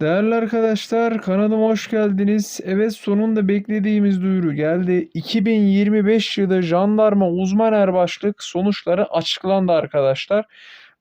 Değerli arkadaşlar kanalıma hoş geldiniz. Evet sonunda beklediğimiz duyuru geldi. 2025 yılı jandarma uzman erbaşlık sonuçları açıklandı arkadaşlar.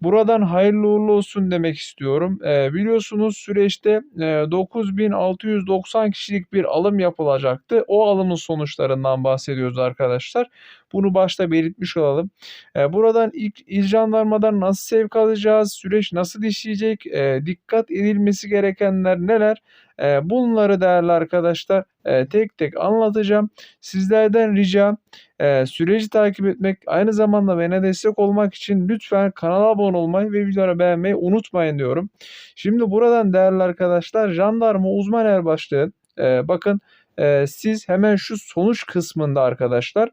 Buradan hayırlı uğurlu olsun demek istiyorum. Ee, biliyorsunuz süreçte e, 9690 kişilik bir alım yapılacaktı. O alımın sonuçlarından bahsediyoruz arkadaşlar. Bunu başta belirtmiş olalım. E, buradan ilk il jandarmadan nasıl sevk alacağız? Süreç nasıl işleyecek? E, dikkat edilmesi gerekenler neler? E, bunları değerli arkadaşlar e, tek tek anlatacağım. Sizlerden ricam e, süreci takip etmek, aynı zamanda bana destek olmak için lütfen kanala abone olmayı ve videoları beğenmeyi unutmayın diyorum. Şimdi buradan değerli arkadaşlar jandarma uzman erbaşlığı e, bakın e, siz hemen şu sonuç kısmında arkadaşlar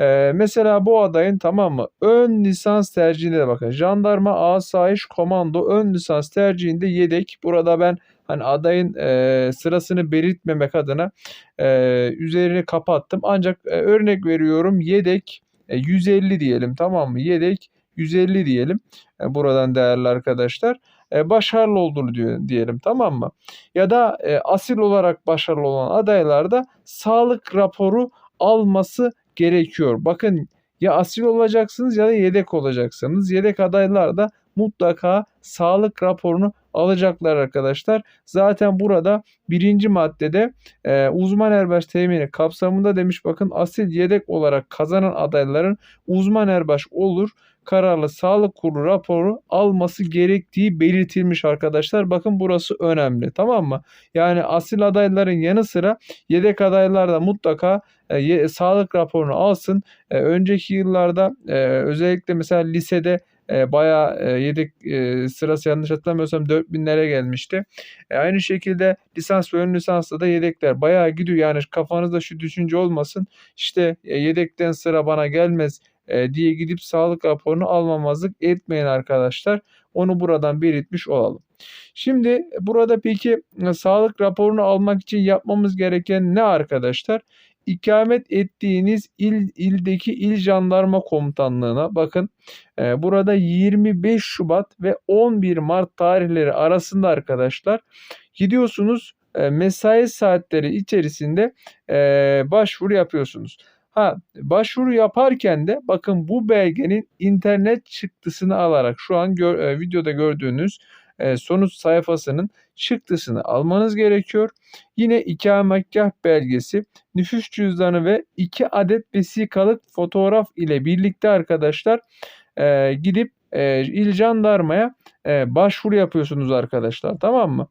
e, mesela bu adayın tamam mı ön lisans tercihine de bakın jandarma asayiş komando ön lisans tercihinde yedek. Burada ben hani adayın e, sırasını belirtmemek adına e, üzerini kapattım. Ancak e, örnek veriyorum yedek e, 150 diyelim tamam mı? Yedek 150 diyelim e, buradan değerli arkadaşlar e, başarılı olduğunu diyor, diyelim tamam mı? Ya da e, asil olarak başarılı olan adaylarda sağlık raporu alması gerekiyor. Bakın ya asil olacaksınız ya da yedek olacaksınız. Yedek adaylar da mutlaka sağlık raporunu alacaklar arkadaşlar. Zaten burada birinci maddede e, uzman erbaş temini kapsamında demiş bakın asil yedek olarak kazanan adayların uzman erbaş olur kararlı sağlık kurulu raporu alması gerektiği belirtilmiş arkadaşlar. Bakın burası önemli tamam mı? Yani asil adayların yanı sıra yedek adaylar da mutlaka e, sağlık raporunu alsın. E, önceki yıllarda e, özellikle mesela lisede e, bayağı e, yedek e, sırası yanlış hatırlamıyorsam 4000'lere gelmişti. E, aynı şekilde lisans ve ön lisansta da yedekler bayağı gidiyor. Yani kafanızda şu düşünce olmasın. İşte e, yedekten sıra bana gelmez e, diye gidip sağlık raporunu almamazlık etmeyin arkadaşlar. Onu buradan belirtmiş olalım. Şimdi burada peki e, sağlık raporunu almak için yapmamız gereken ne arkadaşlar? İkamet ettiğiniz il ildeki il jandarma komutanlığına bakın e, burada 25 Şubat ve 11 Mart tarihleri arasında arkadaşlar gidiyorsunuz e, mesai saatleri içerisinde e, başvuru yapıyorsunuz. Ha başvuru yaparken de bakın bu belgenin internet çıktısını alarak şu an gör, e, videoda gördüğünüz e, sonuç sayfasının çıktısını almanız gerekiyor. Yine ikametgah belgesi, nüfus cüzdanı ve iki adet vesikalık fotoğraf ile birlikte arkadaşlar e, gidip e, il jandarmaya e, başvuru yapıyorsunuz arkadaşlar tamam mı?